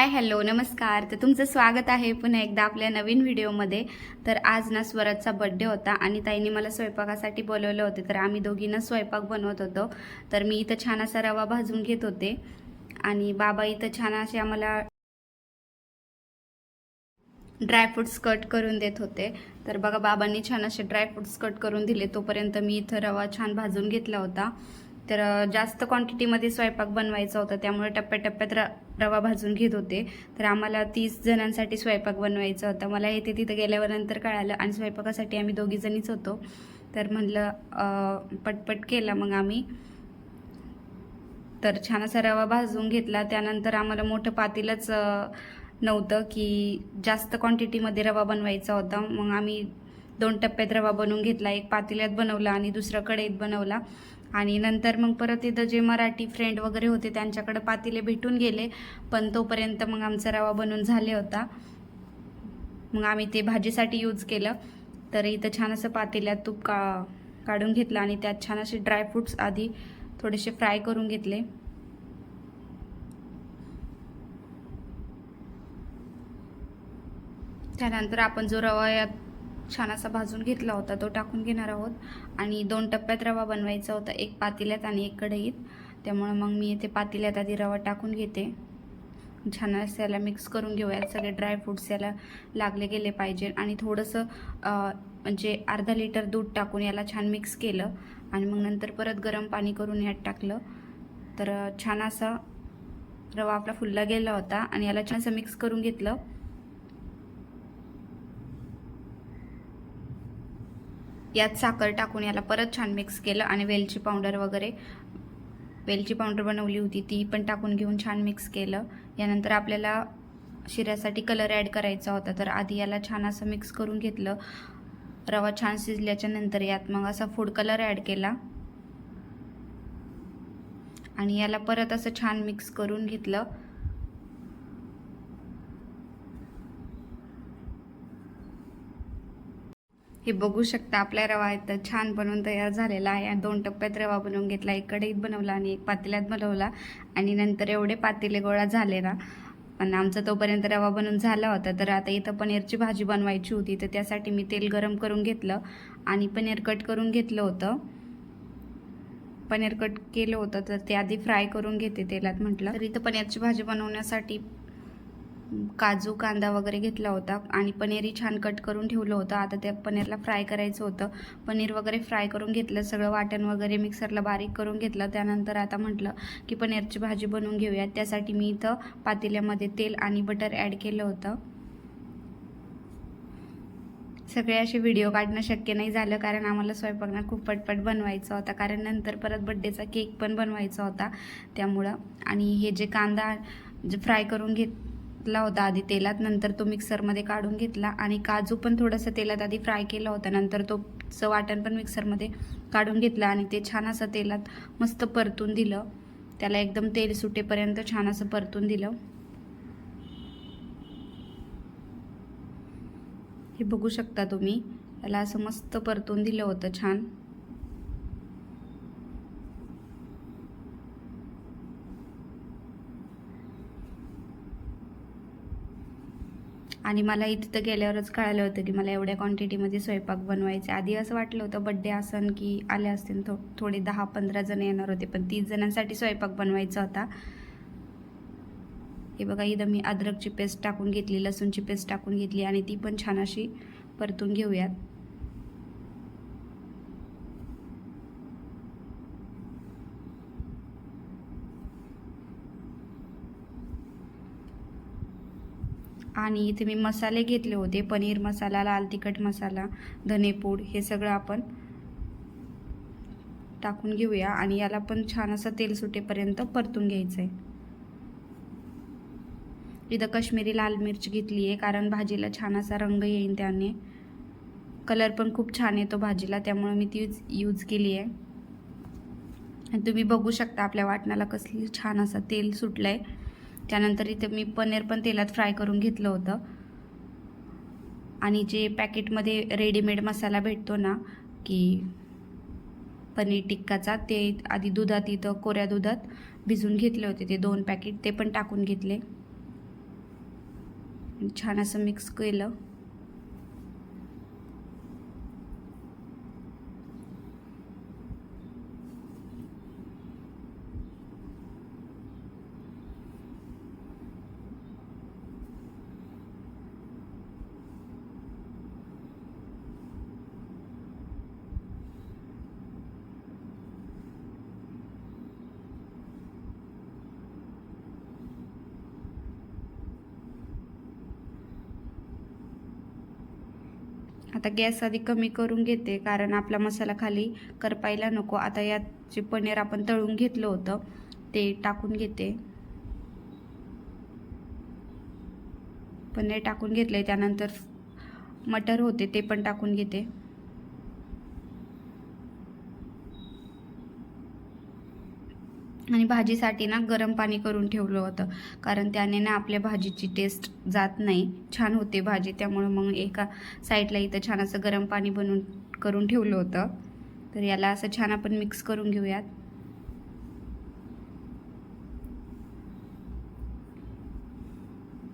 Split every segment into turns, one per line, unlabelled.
Hi hello नमस्कार. तर तुमचं स्वागत आहे पुन्हा एकदा आपल्या नवीन व्हिडिओमध्ये. तर आज ना स्वराजचा बड्डे होता आणि ताईने मला स्वयंपाकासाठी बोलवलं होते. तर आम्ही दोघींना स्वयंपाक बनवत होतो. तर मी इथं छान असा रवा भाजून घेत होते. आणि बाबा इथं छान असे आम्हाला ड्रायफ्रुट्स कट करून देत होते. तर बघा बाबांनी छान असे ड्रायफ्रुट्स कट करून दिले. तोपर्यंत मी इथं रवा छान भाजून घेतला होता. तर जास्त क्वांटिटीमध्ये स्वयंपाक बनवायचा होता. त्यामुळे टप्प्याटप्प्यात र रवा भाजून घेत होते. तर आम्हाला तीस जणांसाठी स्वयंपाक बनवायचा होता. मला हे ते तिथं गेल्यावर नंतर कळालं आणि स्वयंपाकासाठी आम्ही दोघीजणीच होतो. तर म्हणलं पटपट केला मग आम्ही. तर छान असा रवा भाजून घेतला. त्यानंतर आम्हाला मोठं पातीलच नव्हतं की जास्त क्वांटिटीमध्ये रवा बनवायचा होता. मग आम्ही दोन टप्प्यात रवा बनवून घेतला. एक पातेल्यात बनवला आणि दुसरा कढईत बनवला. आणि नंतर मग परत इथं जे मराठी फ्रेंड वगैरे होते त्यांच्याकडे पातेले भेटून गेले. पण तोपर्यंत मग आमचा रवा बनून झाले होता. मग आम्ही ते भाजीसाठी यूज केलं. तर इथं छान असं पातेल्यात तूप का काढून घेतलं आणि त्यात छान असे ड्रायफ्रूट्स आधी थोडेसे फ्राय करून घेतले. त्यानंतर आपण जो रवा यात छान असा भाजून घेतला होता. तो टाकून घेणार आहोत. आणि दोन टप्प्यात रवा बनवायचा होता. एक पातेल्यात आणि एक कढईत. त्यामुळं मग मी इथे पातेल्यात आधी रवा टाकून घेते. छान असं याला मिक्स करून घेऊयात. सगळे ड्रायफ्रूट्स याला लागले गेले पाहिजे. आणि थोडंसं म्हणजे अर्धा लिटर दूध टाकून याला छान मिक्स केलं. आणि मग नंतर परत गरम पाणी करून यात टाकलं. तर छान असा रवा आपला फुलला गेला होता. आणि याला छान असं मिक्स करून घेतलं. यात साखर टाकून याला परत छान मिक्स केलं आणि वेलची पावडर वगैरे. वेलची पावडर बनवली होती ती पण टाकून घेऊन छान मिक्स केलं. यानंतर आपल्याला शिऱ्यासाठी कलर ॲड करायचा होता तर आधी याला छान असं मिक्स करून घेतलं. रवा छान शिजल्याच्या नंतर यात मग असा फूड कलर ॲड केला. आणि याला परत असं छान मिक्स करून घेतलं. हे बघू शकता आपला रवा इथं छान बनवून तयार झालेला आहे. दोन टप्प्यात रवा बनवून घेतला एक कढईत बनवला आणि एक पातेल्यात बनवला. आणि नंतर एवढे पातेले गोळा झाले ना पण आमचा तोपर्यंत रवा बनवून झाला होता. तर आता इथं पनीरची भाजी बनवायची होती. तर त्यासाठी मी तेल गरम करून घेतलं आणि पनीर कट करून घेतलं होतं. पनीर कट केलं होतं तर ते आधी फ्राय करून घेते तेलात म्हटलं. तर इथं पनीरची भाजी बनवण्यासाठी काजू कांदा वगैरे घेतला होता आणि पनीरही छान कट करून ठेवलं होतं. आता त्या पनीरला फ्राय करायचं होतं. पनीर वगैरे फ्राय करून घेतलं सगळं वाटण वगैरे मिक्सरला बारीक करून घेतलं. त्यानंतर आता म्हटलं की पनीरची भाजी बनवून घेऊयात. त्यासाठी मी इथं पातेल्यामध्ये तेल आणि बटर ॲड केलं होतं. सगळे असे व्हिडिओ काढणं शक्य नाही झालं कारण आम्हाला स्वयंपाकना खूप पटपट बनवायचा होता. कारण नंतर परत बड्डेचा केक पण बनवायचा होता त्यामुळं. आणि हे जे कांदा जे फ्राय करून घेत घेतला होता आधी तेलात नंतर तो मिक्सरमध्ये काढून घेतला आणि काजू पण थोडंसं तेलात आधी फ्राय केला होता. नंतर तो चं वाटण पण मिक्सरमध्ये काढून घेतला आणि ते छान असं तेलात मस्त परतून दिलं. त्याला एकदम तेल सुटेपर्यंत छान असं परतून दिलं. हे बघू शकता तुम्ही. त्याला असं मस्त परतून दिलं होतं छान. आणि मला इथं गेल्यावरच कळालं होतं की मला एवढ्या क्वांटिटीमध्ये स्वयंपाक बनवायचे. आधी असं वाटलं होतं बड्डे असन की आले असतील थो थोडे दहा पंधरा जण येणार होते पण तीस जणांसाठी स्वयंपाक बनवायचा होता. हे बघा इथं मी अद्रकची पेस्ट टाकून घेतली लसूणची पेस्ट टाकून घेतली आणि ती पण छान अशी परतून घेऊयात. आणि इथे मी मसाले घेतले होते. पनीर मसाला लाल तिखट मसाला धनेपूड हे सगळं आपण टाकून घेऊया आणि याला पण छान असं तेल सुटेपर्यंत परतून घ्यायचं आहे इथं कश्मीरी लाल मिरच घेतली आहे कारण भाजीला छान असा रंग येईल त्याने. कलर पण खूप छान येतो भाजीला त्यामुळे मी ती यूज केली आहे. आणि तुम्ही बघू शकता आपल्या वाटणाला कसली छान असं तेल सुटलं आहे त्यानंतर इथं मी पनीर पण तेलात फ्राय करून घेतलं होतं. आणि जे पॅकेटमध्ये रेडीमेड मसाला भेटतो ना की पनीर टिक्काचा ते आधी दुधात इथं कोऱ्या दुधात भिजून घेतले होते ते दोन पॅकेट ते पण टाकून घेतले. छान असं मिक्स केलं. आता गॅस आधी कमी करून घेते कारण आपला मसाला खाली करपायला नको. आता यात जे पनीर आपण तळून घेतलं होतं ते टाकून घेते. पनीर टाकून घेतले त्यानंतर मटर होते ते पण टाकून घेते. आणि भाजीसाठी ना गरम पाणी करून ठेवलं होतं. कारण त्याने ना आपल्या भाजीची टेस्ट जात नाही. छान होते भाजी. त्यामुळं मग एका साईडला इथं छान असं गरम पाणी बनवून करून ठेवलं होतं. तर याला असं छान आपण मिक्स करून घेऊयात.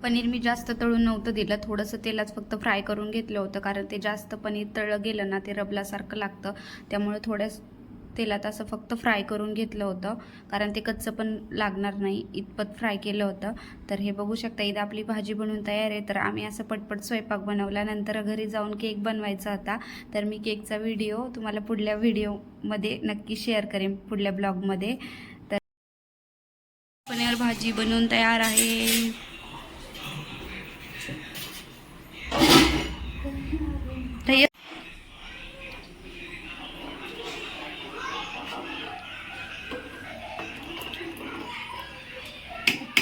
पनीर मी जास्त तळून नव्हतं दिलं. थोडंसं तेलात फक्त फ्राय करून घेतलं होतं. कारण ते जास्त पनीर तळलं गेलं ना ते रबलासारखं लागतं. त्यामुळे थोड्या तेलात असं फक्त फ्राय करून घेतलं होतं. कारण ते कच्चं पण लागणार नाही. इतपत फ्राय केलं होतं. तर हे बघू शकता इथं आपली भाजी बनवून तयार आहे. तर आम्ही असं पटपट स्वयंपाक बनवला. नंतर घरी जाऊन केक बनवायचा होता. तर मी केकचा व्हिडिओ तुम्हाला पुढल्या व्हिडिओमध्ये नक्की शेअर करेन पुढल्या ब्लॉगमध्ये तर पनीर भाजी बनवून तयार आहे.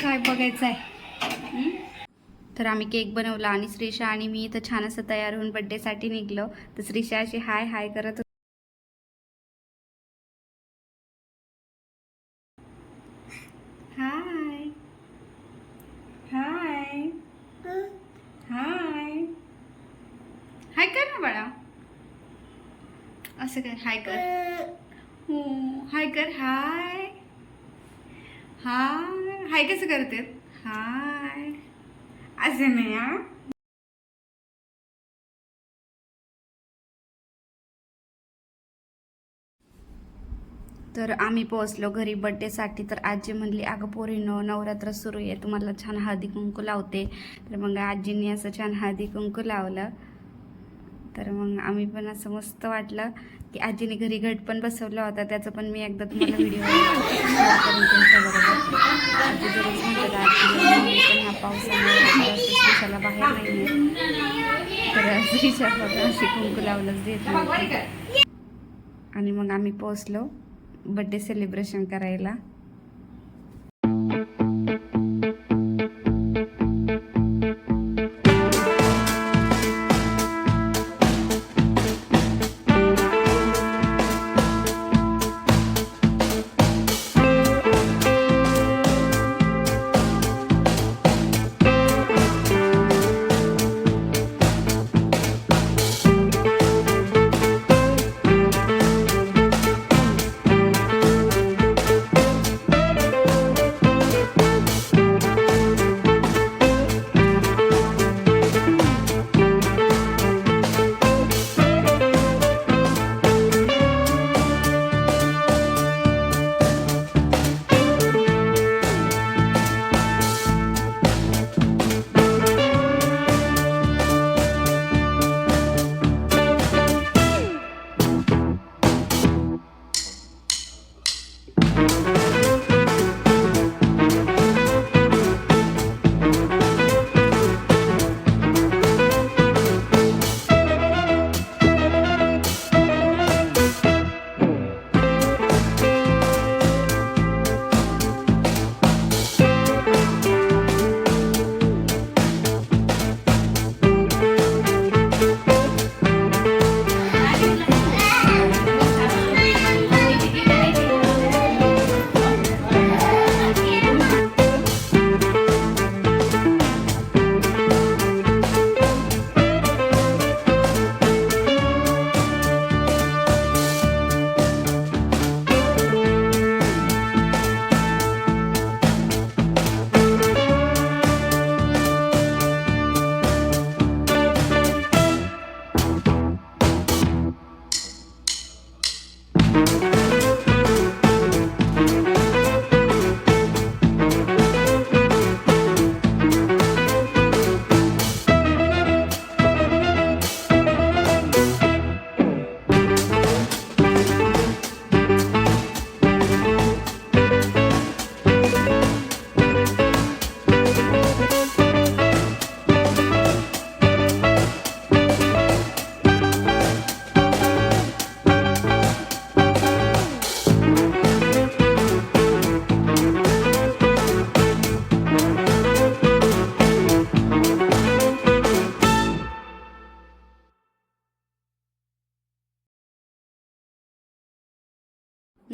काय बघायचं आहे तर आम्ही केक बनवला आणि श्रीषा आणि मी इथं छान असं तयार होऊन बड्डेसाठी निघलो. तर श्रीषा अशी हाय हाय करत हाय हाय हाय हाय कर ना बाळा. असं कर हाय कर. हो हाय कर. हाय हाय हाय कसं करते? हाय. असे नाही हा? तर आम्ही पोहोचलो घरी बड्डेसाठी तर आजी म्हणली अगं पोरीनो नवरात्र सुरू आहे तुम्हाला छान हळदी कुंकू लावते. तर मग आजींनी असं छान हळदी कुंकू लावलं. तर मग आम्ही पण असं मस्त वाटलं. की आजीने घरी घट पण बसवला होता त्याचं पण मी एकदा तुम्हाला व्हिडिओ शेअर तुमच्याबरोबर आजी आजी पण बाहेर नाही तर श्रीशा अशी कुंकू लावलंच देत आणि मग आम्ही पोहोचलो बड्डे सेलिब्रेशन करायला.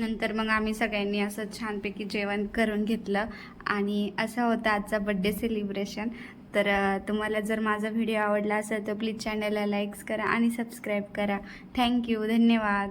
नंतर मग आम्ही सगळ्यांनी असं छानपैकी जेवण करून घेतलं. आणि असा होता आजचा बड्डे सेलिब्रेशन तर तुम्हाला जर माझा व्हिडिओ आवडला असेल तर प्लीज चॅनलला लाईक्स करा आणि सबस्क्राईब करा. थँक्यू धन्यवाद.